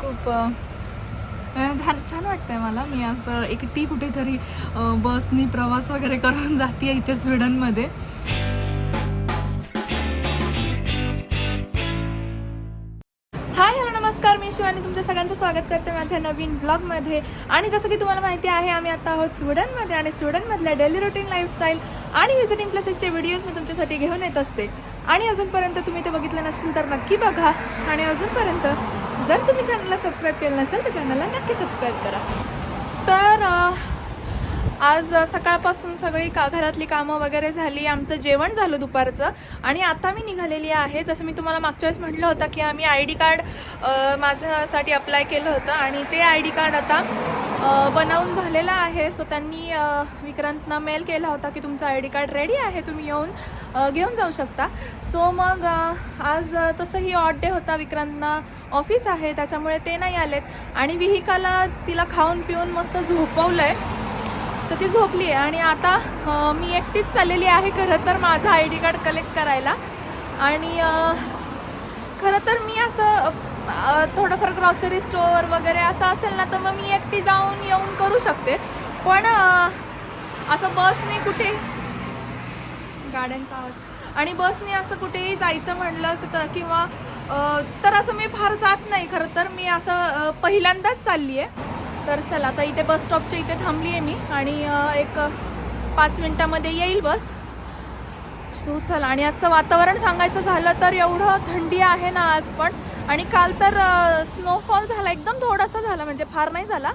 खूप छान छान वाटतंय मला. मी असं एकटी कुठेतरी बसनी प्रवास वगैरे करून जाते इथे स्वीडनमध्ये. हाय हॅलो नमस्कार. मी शिवानी तुमच्या सगळ्यांचं स्वागत करते माझ्या नवीन ब्लॉगमध्ये. आणि जसं की तुम्हाला माहिती आहे आम्ही आता आहोत स्वीडनमध्ये आणि स्वीडनमधल्या डेली रुटीन लाईफस्टाईल आणि व्हिजिटिंग प्लेसेसचे व्हिडिओज मी तुमच्यासाठी घेऊन येत असते. आणि अजूनपर्यंत तुम्ही ते बघितले नसतील तर नक्की बघा. आणि अजूनपर्यंत जर तुम्ही चॅनलला सबस्क्राईब केलं नसेल तर चॅनलला नक्की सबस्क्राईब करा. तर आज सकाळपासून सगळी का घरातली कामं वगैरे झाली आमचं जेवण झालं दुपारचं. आणि आता मी निघालेली आहे. जसं मी तुम्हाला मागच्या वेळेस म्हटलं होतं की आम्ही आय डी कार्ड माझ्यासाठी अप्लाय केलं होतं. आणि ते आय डी कार्ड आता बनवून झालेला आहे. सो त्यांनी विक्रांतना मेल केला होता की तुमचं आय डी कार्ड रेडी आहे. तुम्ही येऊन घेऊन जाऊ शकता. सो मग आज तसंही ऑड डे होता. विक्रांतना ऑफिस आहे. त्याच्यामुळे ते नाही आलेत. आणि विहिकाला तिला खाऊन पिऊन मस्त झोपवलं आहे तर ती झोपली आहे. आणि आता मी एकटीच चाललेली आहे खरं तर माझं आय डी कार्ड कलेक्ट करायला. आणि खरं तर मी असं थोडंफार ग्रॉसरी स्टोअर वगैरे असं असेल ना तर मग मी एकटी जाऊन येऊन करू शकते. पण असं बसने कुठे? गाड्यांचा आवाज. आणि बसने असं कुठेही जायचं म्हणलं तर किंवा तर असं मी फार जात नाही. खरं तर मी असं पहिल्यांदाच चालली आहे. तर चला आता इथे बस स्टॉपच्या इथे थांबली आहे मी. आणि एक पाच मिनटामध्ये येईल बस सो चला आणि आजचं वातावरण सांगायचं झालं तर एवढं थंडी आहे ना आज पण. आणि काल तर स्नोफॉल झाला एकदम थोडासा झाला म्हणजे फार नाही झाला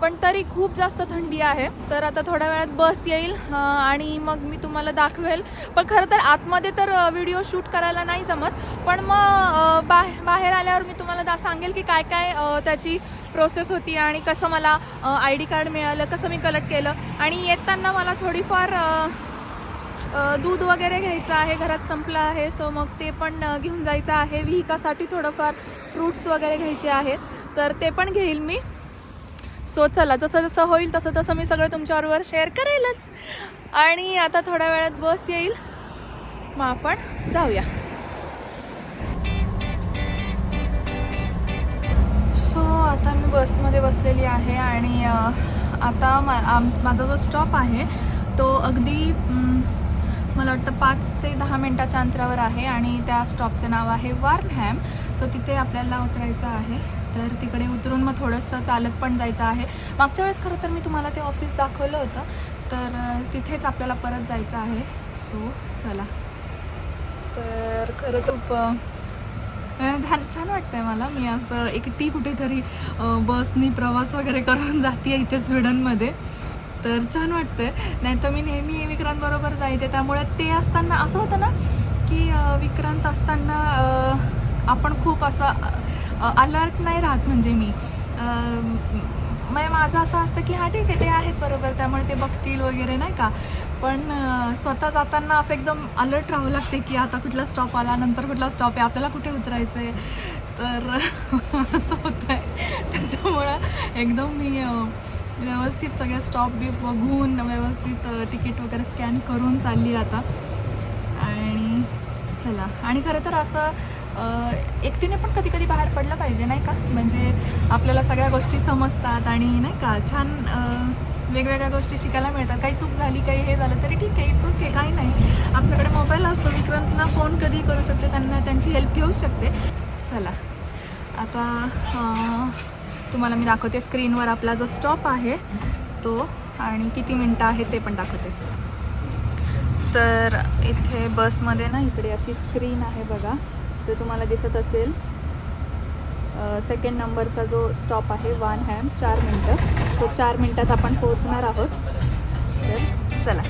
पण तरी खूप जास्त थंडी आहे. तर आता थोड्या वेळात बस येईल आणि मग मी तुम्हाला दाखवेल. पण खरं तर आतमध्ये तर व्हिडिओ शूट करायला नाही जमत. पण मग बा बाहेर आल्यावर मी तुम्हाला दा सांगेल की काय काय त्याची प्रोसेस होती आणि कसं मला आय डी कार्ड मिळालं कसं मी कलेक्ट केलं. आणि येताना मला थोडीफार दूध वगैरे घ्यायचं आहे घरात संपलं आहे सो मग ते पण घेऊन जायचं आहे. विहिकासाठी थोडंफार फ्रूट्स वगैरे घ्यायचे आहेत तर ते पण घेईल मी. सो चला जसं जसं होईल तसं तसं मी सगळं तुमच्याबरोबर शेअर करेलच. आणि आता थोड्या वेळात बस येईल. मग आपण जाऊया. सो आता मी बसमध्ये बसलेली आहे आणि आता मा आम माझा जो स्टॉप आहे तो अगदी मला वाटतं पाच ते दहा मिनटाच्या अंतरावर आहे आणि त्या स्टॉपचं नाव आहे वार्नहॅम. सो तिथे आपल्याला उतरायचं आहे. तर तिकडे उतरून मग थोडंसं चालत पण जायचं आहे. मागच्या वेळेस खरं तर मी तुम्हाला ते ऑफिस दाखवलं होतं. तर तिथेच आपल्याला परत जायचं आहे. सो चला. तर खरं तर खूप छान छान वाटतंय मला. मी असं एकटी कुठेतरी बसनी प्रवास वगैरे करून जाते इथे स्वीडनमध्ये. तर छान वाटतं नाही तर मी नेहमी विक्रांतबरोबर जायचे. त्यामुळे ते असताना असं होतं ना की विक्रांत असताना आपण खूप असं अलर्ट नाही राहत म्हणजे मी. म्हणजे माझं असं असतं की हां ठीक आहे ते आहेत बरोबर त्यामुळे ते बघतील वगैरे नाही का? पण स्वतः जाताना असं एकदम अलर्ट राहावं लागते की आता कुठला स्टॉप आला नंतर कुठला स्टॉप आहे आपल्याला कुठे उतरायचं आहे तर असं होतं आहे त्याच्यामुळं एकदम मी व्यवस्थित सगळे स्टॉप बी बघून व्यवस्थित तिकीट वगैरे स्कॅन करून चालली आता. आणि चला. आणि खरं तर असं एकटीने पण कधी कधी बाहेर पडलं पाहिजे नाही का? म्हणजे आपल्याला सगळ्या गोष्टी समजतात आणि नाही का छान वेगवेगळ्या गोष्टी शिकायला मिळतात. काही चूक झाली काही हे झालं तरी ठीक आहे चूक आहे काही नाही. आपल्याकडे मोबाईल असतो विक्रांतना फोन कधी करू शकते त्यांना त्यांची हेल्प घेऊ शकते. चला. आता तुम्हाला मी दाखवते. स्क्रीनवर आपला जो स्टॉप आहे तो आणि किती मिनटं आहे ते पण दाखवते. तर इथे बसमध्ये ना इकडे अशी स्क्रीन आहे बघा. तर तुम्हाला दिसत असेल सेकंड नंबरचा जो स्टॉप आहे वान हॅम चार मिनटं. सो चार मिनटात आपण पोहोचणार आहोत. तर चला.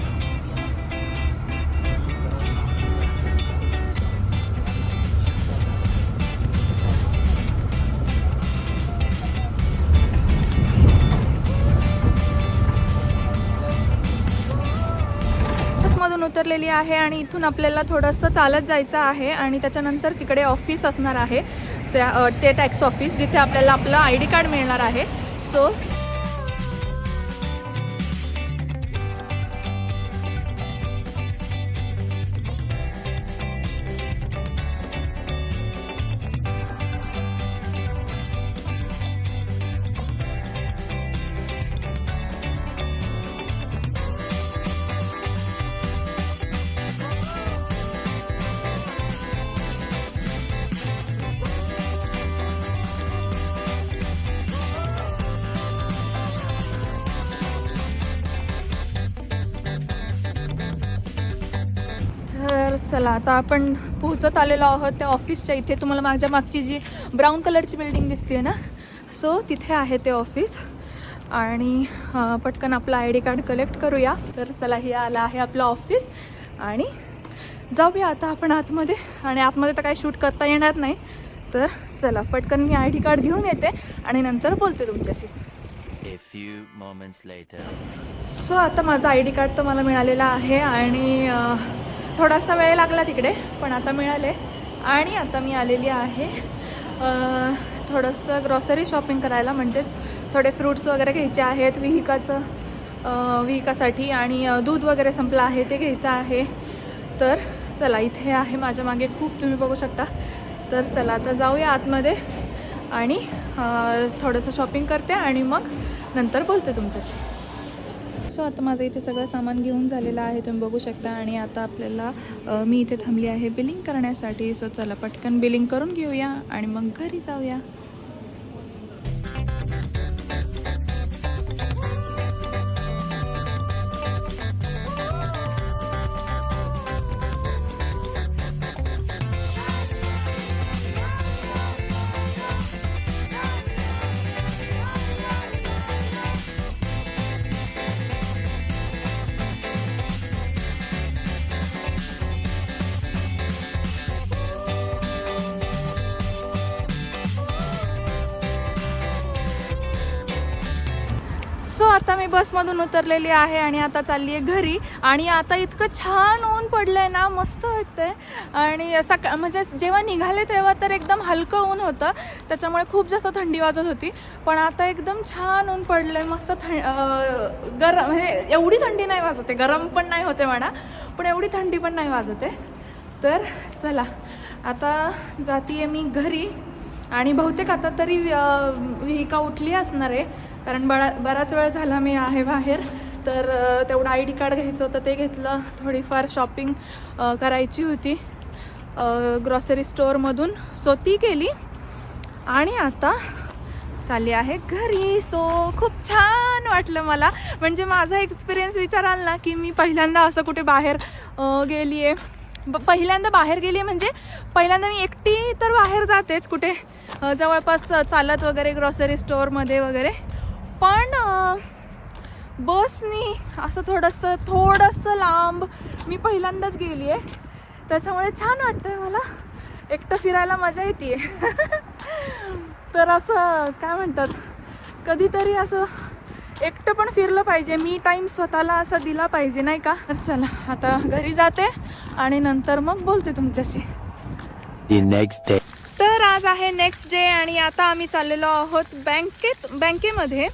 उतरलेली आहे आणि इथून आपल्याला थोडंसं चालत जायचं आहे आणि त्याच्यानंतर तिकडे ऑफिस असणार आहे. त्या ते टॅक्स ऑफिस जिथे आपल्याला आपलं आय डी कार्ड मिळणार आहे. सो चला आता आपण पोहोचत आलेलो आहोत त्या ऑफिसच्या इथे. तुम्हाला माझ्या मागची जी ब्राऊन कलरची बिल्डिंग दिसते ना सो तिथे आहे ते ऑफिस. आणि पटकन आपलं आय डी कार्ड कलेक्ट करूया. तर चला हे आलं आहे आपलं ऑफिस. आणि जाऊया आता आपण आतमध्ये. आणि आतमध्ये तर काही शूट करता येणार नाही. तर चला पटकन मी आय डी कार्ड घेऊन येते आणि नंतर बोलते तुमच्याशी. सो आता माझा आय डी कार्ड तर मला मिळालेला आहे. आणि थोडासा वेळ लागला तिकडे पण आता मिळाले. आणि आता मी आलेली आहे थोडंसं ग्रॉसरी शॉपिंग करायला. म्हणजेच थोडे फ्रूट्स वगैरे घ्यायचे आहेत विहिकाचं विहिकासाठी. आणि दूध वगैरे संपलं आहे ते घ्यायचं आहे. तर चला इथे आहे माझ्या मागे खूप तुम्ही बघू शकता. तर चला आता जाऊया आतमध्ये. आणि थोडंसं शॉपिंग करते आणि मग नंतर बोलते तुमच्याशी. सो आता माझं इथे सगळं सामान घेऊन झालेलं आहे तुम्ही बघू शकता. आणि आता आपल्याला मी इथे थांबली आहे बिलिंग करण्यासाठी. सो चला पटकन बिलिंग करून घेऊया आणि मग घरी जाऊया. आता मी बसमधून उतरलेली आहे आणि आता चालली आहे घरी. आणि आता इतकं छान ऊन पडलं आहे ना मस्त वाटतंय. आणि सका म्हणजे जेव्हा निघाले तेव्हा तर एकदम हलकं ऊन होतं. त्याच्यामुळे खूप जास्त थंडी वाजत होती. पण आता एकदम छान ऊन पडलं आहे मस्त थं गरम म्हणजे एवढी थंडी नाही वाजत. आहे गरम पण नाही होते म्हणा पण एवढी थंडी पण नाही वाजत. आहे तर चला आता जाती आहे मी घरी. आणि बहुतेक आता तरी विहिका उठली असणार आहे. कारण बरा बराच वेळ झाला मी आहे बाहेर. तर तेवढं आय डी कार्ड घ्यायचं होतं ते घेतलं. थोडीफार शॉपिंग करायची होती. ग्रॉसरी स्टोअरमधून सो ती केली. आणि आता चालली आहे घरी. सो खूप छान वाटलं मला. म्हणजे माझा एक्सपिरियन्स विचाराल ना की मी पहिल्यांदा असं कुठे बाहेर गेली आहे ब पहिल्यांदा बाहेर गेली आहे म्हणजे पहिल्यांदा मी एकटी तर बाहेर जातेच कुठे जवळपास चालत वगैरे ग्रॉसरी स्टोअरमध्ये वगैरे. पण बसनी असं थोडंसं थोडंसं लांब मी पहिल्यांदाच गेली आहे त्याच्यामुळे छान वाटतंय मला. एकटं फिरायला मजा येते तर असं काय म्हणतात कधीतरी असं एकटं पण फिरलं पाहिजे. मी टाईम स्वतःला असा दिला पाहिजे नाही का? तर चला आता घरी जाते आणि नंतर मग बोलते तुमच्याशी. Next day. तर आज आहे नेक्स्ट डे आणि आता आम्ही चाललेलो आहोत बँकेत बँकेमध्ये.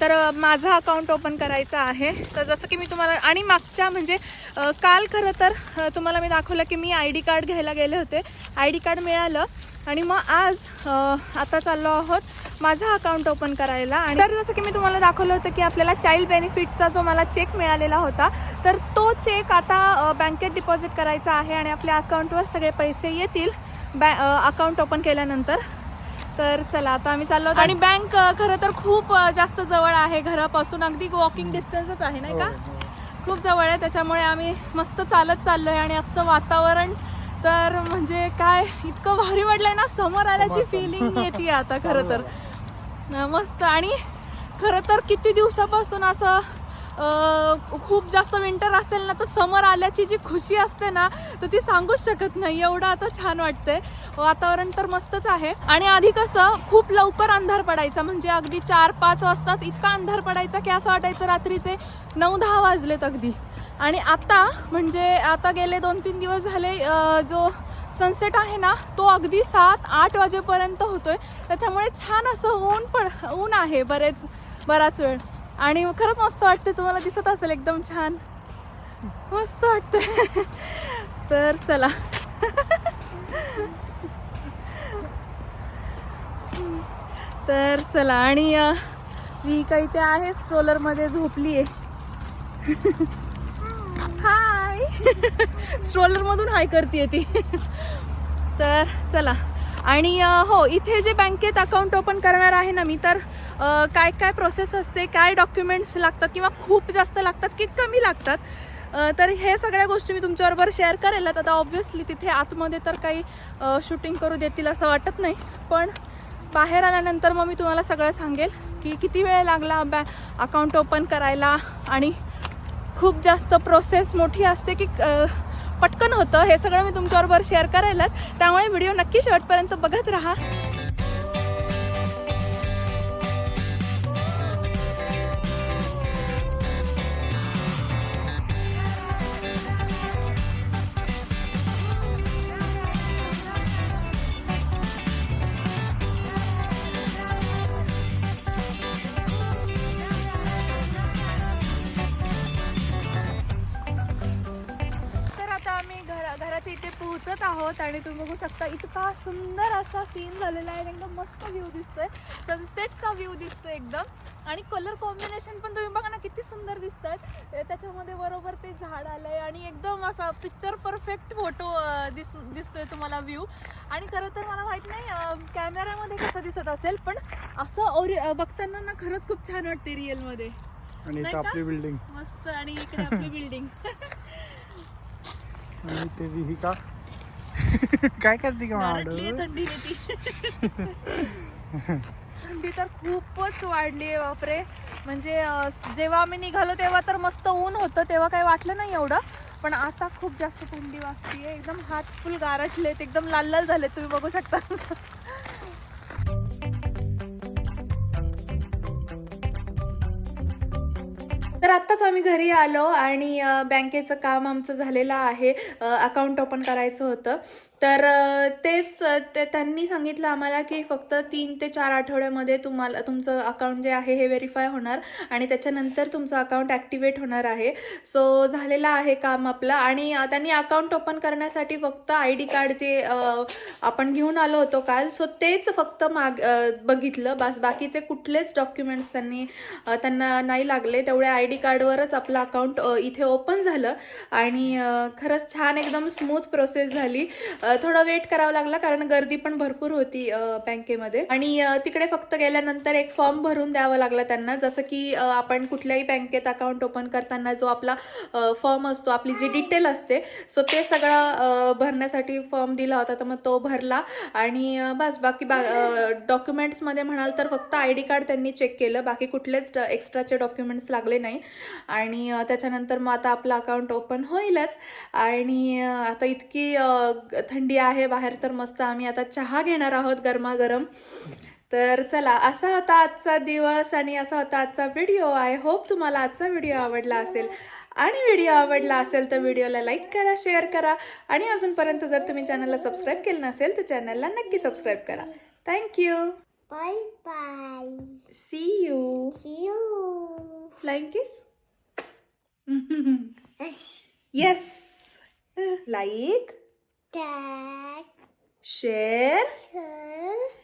तर माझं अकाउंट ओपन करायचं आहे. तर जसं की मी तुम्हाला आणि मागच्या म्हणजे काल खरं तर तुम्हाला मी दाखवलं की मी आय डी कार्ड घ्यायला गेले होते. आय डी कार्ड मिळालं. आणि मग आज आता चाललो आहोत माझं अकाउंट ओपन करायला. आणि तर जसं की मी तुम्हाला दाखवलं होतं की आपल्याला चाइल्ड बेनिफिटचा जो मला चेक मिळालेला होता तर तो चेक आता बँकेत डिपॉझिट करायचा आहे आणि आपल्या अकाउंटवर सगळे पैसे येतील बॅ अकाउंट ओपन केल्यानंतर. तर चला आता आम्ही चाललो. आणि बँक खरं तर खूप जास्त जवळ आहे घरापासून. अगदी वॉकिंग डिस्टन्सच आहे नाही का? खूप जवळ आहे त्याच्यामुळे आम्ही मस्त चालत चाललो आहे आणि आजचं वातावरण तर म्हणजे काय इतकं भारी वाटलंय ना समोर आल्याची फिलिंग येते आता खरं तर. मस्त. आणि खरं तर किती दिवसापासून असं खूप जास्त विंटर असेल ना तर समर आल्याची जी खुशी असते ना तर ती सांगूच शकत नाही. एवढं आता छान वाटतंय. वातावरण तर मस्तच आहे. आणि आधी कसं खूप लवकर अंधार पडायचा. म्हणजे अगदी चार पाच वाजताच इतका अंधार पडायचा की असं वाटायचं रात्रीचे नऊ दहा वाजलेत अगदी. आणि आता म्हणजे आता गेले दोन तीन दिवस झाले जो सनसेट आहे ना तो अगदी सात आठ वाजेपर्यंत होतोय. त्याच्यामुळे छान असं ऊन पण ऊन आहे बरेच बराच वेळ. आणि खरंच मस्त वाटते तुम्हाला दिसत असेल एकदम छान. मस्त वाटतं तर चला. तर चला आणि मी काही ते आहे स्ट्रोलरमध्ये झोपली आहे हाय. स्ट्रोलरमधून हाय करते ती. तर चला. आणि हो इथे जे बँकेत अकाउंट ओपन करणार आहे ना मी तर काय काय प्रोसेस असते काय डॉक्युमेंट्स लागतात किंवा खूप जास्त लागतात की कमी लागतात? तर हे सगळ्या गोष्टी मी तुमच्याबरोबर शेअर करेलच. आता ऑब्व्हियसली तिथे आतमध्ये तर काही शूटिंग करू देतील असं वाटत नाही. पण बाहेर आल्यानंतर मग मी तुम्हाला सगळं सांगेल की किती वेळ लागला बॅ अकाउंट ओपन करायला आणि खूप जास्त प्रोसेस मोठी असते की पटकन होतं. हे सगळं मी तुमच्याबरोबर शेअर करायलाच त्यामुळे व्हिडिओ नक्की शेवटपर्यंत बघत राहा. घराच्या इथे पोहोचत आहोत आणि तुम्ही बघू शकता इतका सुंदर असा सीन झालेला आहे. एकदम मस्त व्ह्यू दिसतोय. सनसेटचा व्ह्यू दिसतोय एकदम. आणि कलर कॉम्बिनेशन पण तुम्ही बघा ना किती सुंदर दिसत आहेत त्याच्यामध्ये बरोबर ते झाड आलंय आणि एकदम असा पिक्चर परफेक्ट फोटो दिस दिसतोय तुम्हाला व्ह्यू आणि खरं तर मला माहीत नाही कॅमेऱ्यामध्ये कसं दिसत असेल पण असं अं, बघताना ना खरंच खूप छान वाटते रिअलमध्ये आणि नाही इथं का? आपली बिल्डिंग मस्त. आणि इकडे आपली बिल्डिंग आणि ते विहिका. काय करते का थंडीने ती. थंडी तर खूपच वाढली आहे बापरे. म्हणजे जेव्हा आम्ही निघालो तेव्हा तर मस्त ऊन होतं तेव्हा काही वाटलं नाही एवढं. पण आता खूप जास्त थंडी वाजतीये. एकदम हात फुल गारटलेत एकदम लाल लाल झाले तुम्ही बघू शकता. तर आत्ताच आम्ही घरी आलो आणि बँकेचं काम आमचं झालेलं आहे. अकाउंट ओपन करायचं होतं. तर तेच ते त्यांनी सांगितलं आम्हाला की फक्त तीन ते चार आठवड्यामध्ये तुम्हाला तुमचं अकाउंट जे आहे हे व्हेरीफाय होणार आणि त्याच्यानंतर तुमचं अकाउंट ॲक्टिवेट होणार आहे. सो झालेलं आहे काम आपलं आणि त्यांनी अकाउंट ओपन करण्यासाठी फक्त आय डी कार्ड जे आपण घेऊन आलो होतो काल सो तेच फक्त माग बघितलं. बस बाकीचे कुठलेच डॉक्युमेंट्स त्यांनी त्यांना नाही लागले. तेवढ्या आय डी कार्डवरच आपलं अकाउंट इथे ओपन झालं आणि खरंच छान एकदम स्मूथ प्रोसेस झाली. थोडं वेट करावं लागला कारण गर्दी पण भरपूर होती बँकेमध्ये. आणि तिकडे फक्त गेल्यानंतर एक फॉर्म भरून द्यावा लागला त्यांना. जसं की आपण कुठल्याही बँकेत अकाउंट ओपन करताना जो आपला फॉर्म असतो आपली जी डिटेल असते सो ते सगळं भरण्यासाठी फॉर्म दिला होता तर मग तो भरला. आणि बस बाकी बा डॉक्युमेंट्समध्ये म्हणाल तर फक्त आय डी कार्ड त्यांनी चेक केलं. बाकी कुठलेच एक्स्ट्राचे डॉक्युमेंट्स लागले नाही. आणि त्याच्यानंतर मग आता आपलं अकाउंट ओपन होईलच. आणि आता इतकी थंडी आहे बाहेर तर मस्त आम्ही आता चहा घेणार आहोत गरमागरम. तर चला असा होता आजचा दिवस आणि असा होता आजचा व्हिडिओ आय होप तुम्हाला आजचा व्हिडिओ आवडला असेल. आणि व्हिडिओ आवडला असेल तर व्हिडिओला लाईक करा शेअर करा. आणि अजूनपर्यंत जर तुम्ही चॅनलला सबस्क्राईब केलं नसेल तर चॅनलला नक्की सबस्क्राईब करा. Thank you Bye bye. See you See you. Flying kiss yes like Dad. Share. Share.